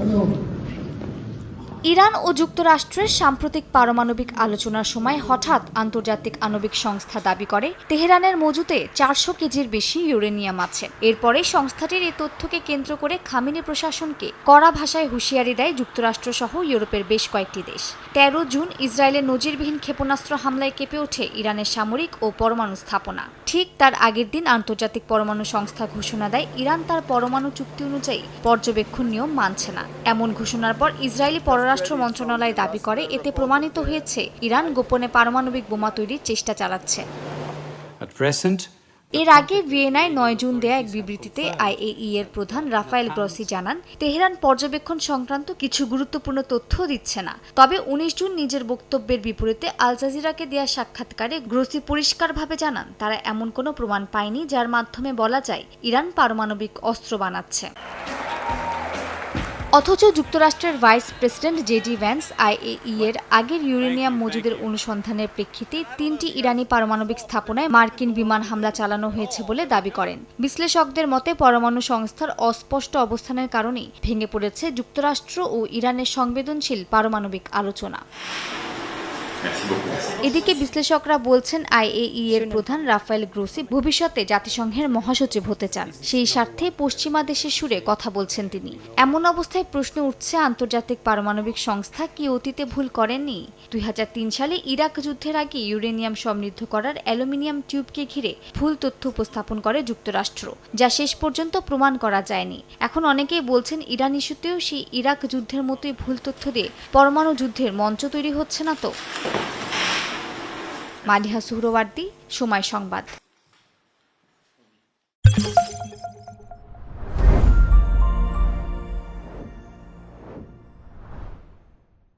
Hallo. Iran ও যুক্তরাষ্ট্রের সাম্প্রতিক পারমাণবিক আলোচনার সময় হঠাৎ আন্তর্জাতিক আণবিক সংস্থা দাবি করে, তেহরানের মজুতে চারশো কেজির বেশি ইউরেনিয়াম আছে। এরপরে সংস্থাটির এই তথ্যকে কেন্দ্র করে খামিনি প্রশাসনকে কড়া ভাষায় হুঁশিয়ারি দেয় যুক্তরাষ্ট্র সহ ইউরোপের বেশ কয়েকটি দেশ। তেরো জুন ইসরায়েলের নজিরবিহীন ক্ষেপণাস্ত্র হামলায় কেঁপে ওঠে ইরানের সামরিক ও পরমাণু স্থাপনা। ঠিক তার আগের দিন আন্তর্জাতিক পরমাণু সংস্থা ঘোষণা দেয়, ইরান তার পরমাণু চুক্তি অনুযায়ী পর্যবেক্ষণ নিয়ম মানছে না। এমন ঘোষণার পর ইসরায়েলি পররাষ্ট্র মন্ত্রণালয় দাবি করে এতে প্রমাণিত হয়েছে ইরান গোপনে পারমাণবিক বোমা তৈরির চেষ্টা চালাচ্ছে। এর আগে ভিয়েনায় নয় জুন দেয়া এক বিবৃতিতে আইএই এর প্রধান রাফায়েল গ্রসি জানান তেহরান পর্যবেক্ষণ সংক্রান্ত কিছু গুরুত্বপূর্ণ তথ্য দিচ্ছে না। তবে উনিশ জুন নিজের বক্তব্যের বিপরীতে আল জাজিরাকে দেয়া সাক্ষাৎকারে গ্রসি পরিষ্কারভাবে জানান তারা এমন কোনো প্রমাণ পায়নি যার মাধ্যমে বলা যায় ইরান পারমাণবিক অস্ত্র বানাচ্ছে। অথচ যুক্তরাষ্ট্রের vice president JD Vance IAEA এর আগের ইউরেনিয়াম মজুদের অনুসন্ধানের প্রেক্ষিতে তিনটি ইরানি পারমাণবিক স্থাপনায় মার্কিন বিমান হামলা চালানো হয়েছে বলে দাবি করেন। বিশ্লেষকদের মতে, পরমাণু সংস্থার অস্পষ্ট অবস্থানের কারণেই ভেঙে পড়েছে যুক্তরাষ্ট্র ও ইরানের সংবেদনশীল পারমাণবিক আলোচনা। এদিকে বিশ্লেষকরা বলছেন, আইএই এর প্রধান রাফায়েল গ্রোসি ভবিষ্যতে জাতিসংঘের মহাসচিব হতে চান। সেই স্বার্থে পশ্চিমা দেশের সুরে কথা বলছেন তিনি। এমন অবস্থায় প্রশ্ন উঠছে, আন্তর্জাতিক পারমাণবিক সংস্থা কি অতীতে ভুল করেননি? দুই হাজার তিন সালে ইরাক যুদ্ধের আগে ইউরেনিয়াম সমৃদ্ধ করার অ্যালুমিনিয়াম টিউবকে ঘিরে ভুল তথ্য উপস্থাপন করে যুক্তরাষ্ট্র, যা শেষ পর্যন্ত প্রমাণ করা যায়নি। এখন অনেকেই বলছেন, ইরান ইস্যুতেও সেই ইরাক যুদ্ধের মতোই ভুল তথ্য দিয়ে পরমাণু যুদ্ধের মঞ্চ তৈরি হচ্ছে না তো? মালিহা সুহরওয়ার্দী সময় সংবাদ।